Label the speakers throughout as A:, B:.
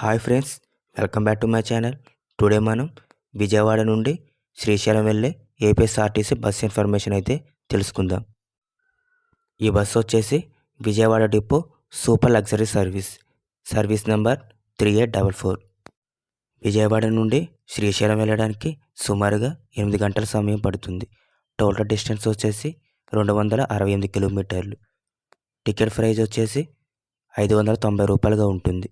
A: Hi friends welcome back to my channel. Today మనం విజయవాడ నుండి శ్రీశైలం వెళ్ళే ఏపీఎస్ఆర్టీసీ బస్ ఇన్ఫర్మేషన్ అయితే తెలుసుకుందాం. ఈ బస్సు వచ్చేసి Vijayawada depot super luxury service service number three eight double four. Vijayawada నుండి శ్రీశైలం వెళ్ళడానికి సుమారుగా ఎనిమిది గంటల సమయం పడుతుంది. టోటల్ డిస్టెన్స్ వచ్చేసి రెండు వందల అరవై ఎనిమిది కిలోమీటర్లు. టికెట్ ప్రైజ్ వచ్చేసి ఐదు వందల తొంభై రూపాయలుగా ఉంటుంది.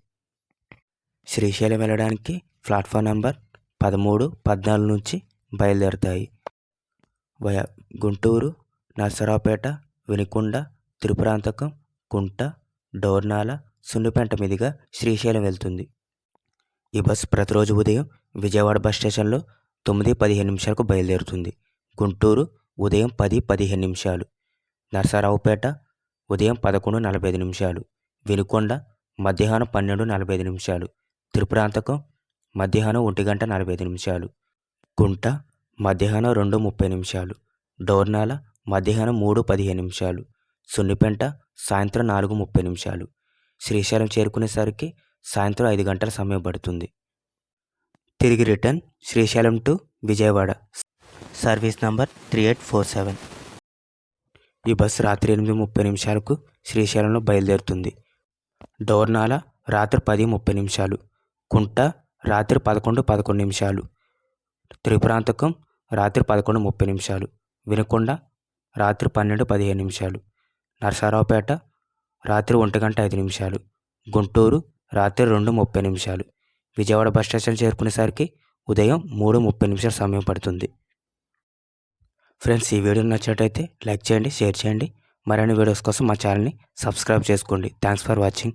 A: శ్రీశైలం వెళ్ళడానికి ప్లాట్ఫామ్ నెంబర్ పదమూడు పద్నాలుగు నుంచి బయలుదేరుతాయి. వయ గుంటూరు నరసరావుపేట వినుకొండ త్రిపురాంతకం కుంట డోర్నాల సున్నిపేంట మీదుగా శ్రీశైలం వెళ్తుంది. ఈ బస్సు ప్రతిరోజు ఉదయం విజయవాడ బస్ స్టేషన్లో తొమ్మిది పదిహేను నిమిషాలకు బయలుదేరుతుంది. గుంటూరు ఉదయం పది పదిహేను నిమిషాలు. నరసరావుపేట ఉదయం పదకొండు నలభై ఐదు నిమిషాలు. వినుకొండ మధ్యాహ్నం పన్నెండు నలభై ఐదు నిమిషాలు. త్రిపురాంతకం మధ్యాహ్నం ఒంటి గంట నలభై ఐదు నిమిషాలు. గుంట మధ్యాహ్నం రెండు ముప్పై నిమిషాలు. డోర్నాల మధ్యాహ్నం మూడు పదిహేను నిమిషాలు. సున్నిపెంట సాయంత్రం నాలుగు ముప్పై నిమిషాలు. శ్రీశైలం చేరుకునేసరికి సాయంత్రం ఐదు గంటల సమయం పడుతుంది. తిరిగి return Srisailam to Vijayawada. Service number three eight four seven. ఈ బస్సు రాత్రి ఎనిమిది ముప్పై నిమిషాలకు శ్రీశైలంలో బయలుదేరుతుంది. డోర్నాల రాత్రి పది ముప్పై నిమిషాలు. కుంట రాత్రి పదకొండు పదకొండు నిమిషాలు. త్రిపురాంతకం రాత్రి పదకొండు ముప్పై నిమిషాలు. వినుకొండ రాత్రి పన్నెండు పదిహేను నిమిషాలు. నరసరావుపేట రాత్రి ఒంటి గంట ఐదు నిమిషాలు. గుంటూరు రాత్రి రెండు ముప్పై నిమిషాలు. విజయవాడ బస్ స్టేషన్ చేరుకునేసరికి ఉదయం మూడు ముప్పై నిమిషాల సమయం పడుతుంది. ఫ్రెండ్స్ ఈ వీడియో నచ్చినట్టయితే లైక్ చేయండి షేర్ చేయండి. మరిన్ని వీడియోస్ కోసం మా ఛానల్ని సబ్స్క్రైబ్ చేసుకోండి. Thanks for watching.